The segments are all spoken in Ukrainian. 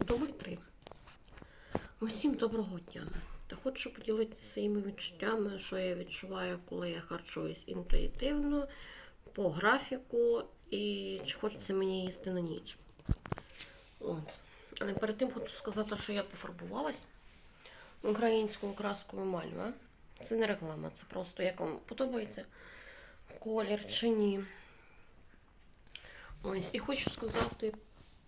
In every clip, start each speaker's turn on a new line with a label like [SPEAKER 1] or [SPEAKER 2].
[SPEAKER 1] Добрий три. Усім доброго дня. Та хочу поділитися своїми відчуттями, що я відчуваю, коли я харчуюсь інтуїтивно, по графіку, і чи хочеться мені їсти на ніч. От. Але перед тим хочу сказати, що я пофарбувалась українською краскою мальва. Це не реклама, це просто як вам подобається колір чи ні. Ось, і хочу сказати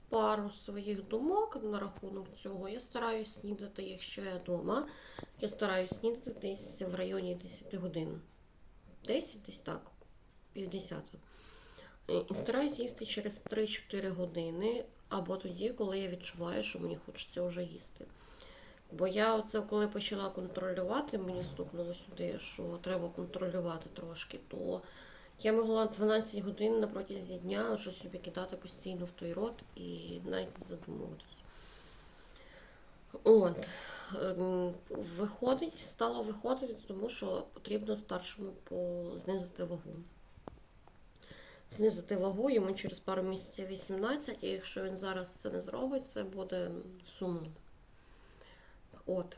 [SPEAKER 1] пару своїх думок на рахунок цього. Я стараюсь снідати, якщо я вдома. Я стараюсь снідати десь в районі 10 годин. 10 десь так, півдесята. Е, І стараюсь їсти через 3-4 години, або тоді, коли я відчуваю, що мені хочеться вже їсти. Бо я оце, коли почала контролювати, мені стукнуло сюди, що треба контролювати трошки, то я могла 12 годин на протязі дня щось собі кидати постійно в той рот і навіть не задумуватись. От. ем, Виходить, стало виходити, тому що потрібно старшому знизити вагу. Знизити вагу йому через пару місяців 18, і якщо він зараз це не зробить, це буде сумно. От.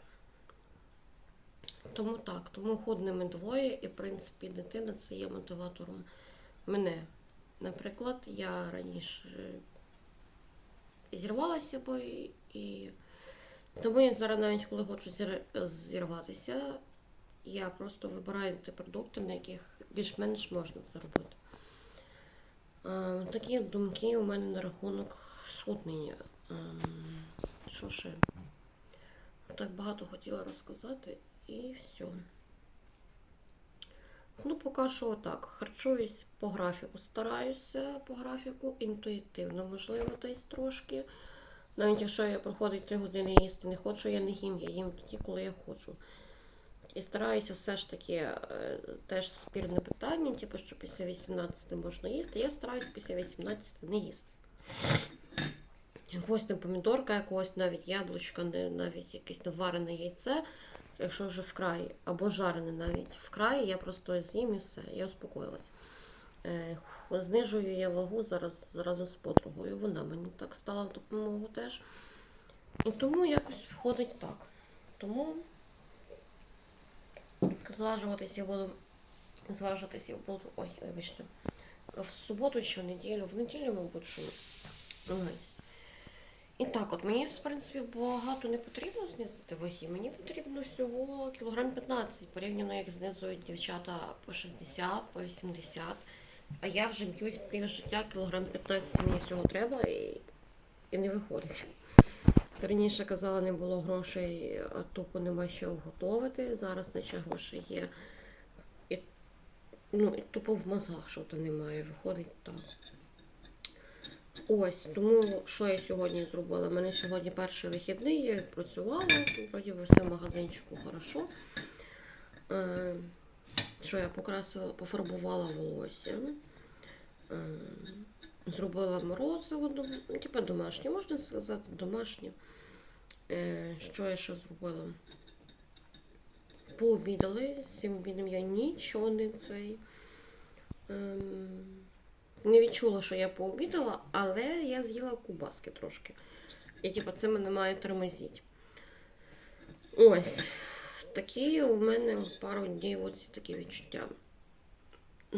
[SPEAKER 1] Тому так, тому ходимо двоє, і в принципі дитина це є мотиватором мене. Наприклад, я раніше зірвалася би і тому я зараз навіть коли хочу зір- зірватися, я просто вибираю ті продукти, на яких більш-менш можна це робити. Е, Такі думки у мене на рахунок схуднення. Ем, Що ще? Так багато хотіла розказати і все. Ну, поки що отак. Харчуюсь по графіку. Стараюся по графіку інтуїтивно, можливо, десь трошки. Навіть якщо я проходить 3 години їсти не хочу, я не їм, я їм тоді, коли я хочу. І стараюся все ж таки е, теж спірне питання, типу, що після 18 можна їсти. Я стараюся після 18 не їсти. Якогось там помідорка, якогось навіть яблучка, навіть якесь там варене яйце, якщо вже вкрай, або жарене навіть вкрай, я просто з'їм і все, я успокоїлась. Е, Знижую я вагу зараз разом з подругою. Вона мені так стала в допомогу теж. І тому якось входить так. Тому зважуватися я буду. Зважуватися я буду. Ой, вибачте. В суботу чи в неділю, в неділю, мабуть, що. Ось. І так, от мені, в принципі, багато не потрібно знизити ваги. Мені потрібно всього кілограм 15, порівняно як знизують дівчата по 60, по 80. А я вже б'юсь пів життя, кілограм 15 мені всього треба і, і не виходить. Раніше казала, не було грошей, а тупо нема що готувати. Зараз наче гроші є. І, ну, і тупо в мозгах що-то немає. Виходить так. Ось, тому що я сьогодні зробила? У мене сьогодні перший вихідний, я відпрацювала, вроді все в магазинчику хорошо. Е, що я покрасила, пофарбувала волосся. Е, зробила морозиво, типа домашнє, можна сказати, домашнє. Е, що я ще зробила? Пообідали, з цим обідом я нічого не цей. Ем, не відчула, що я пообідала, але я з'їла кубаски трошки. І типу, це мене має тормозити. Ось. Такі у мене пару днів оці такі відчуття.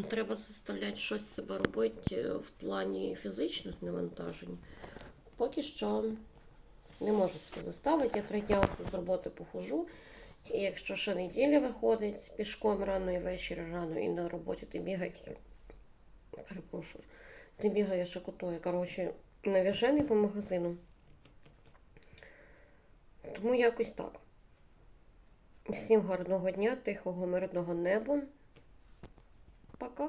[SPEAKER 1] Треба заставляти щось себе робити е, в плані фізичних навантажень. Поки що не можу себе заставити. Я три оце з роботи похожу. І якщо ще неділя виходить пішком рано і ввечері рано, і на роботі ти бігаєш. Перепрошую. Ти бігаєш окотою, Коротше, навіжений по магазину. Тому якось так. Всім гарного дня, тихого, мирного неба. Пока.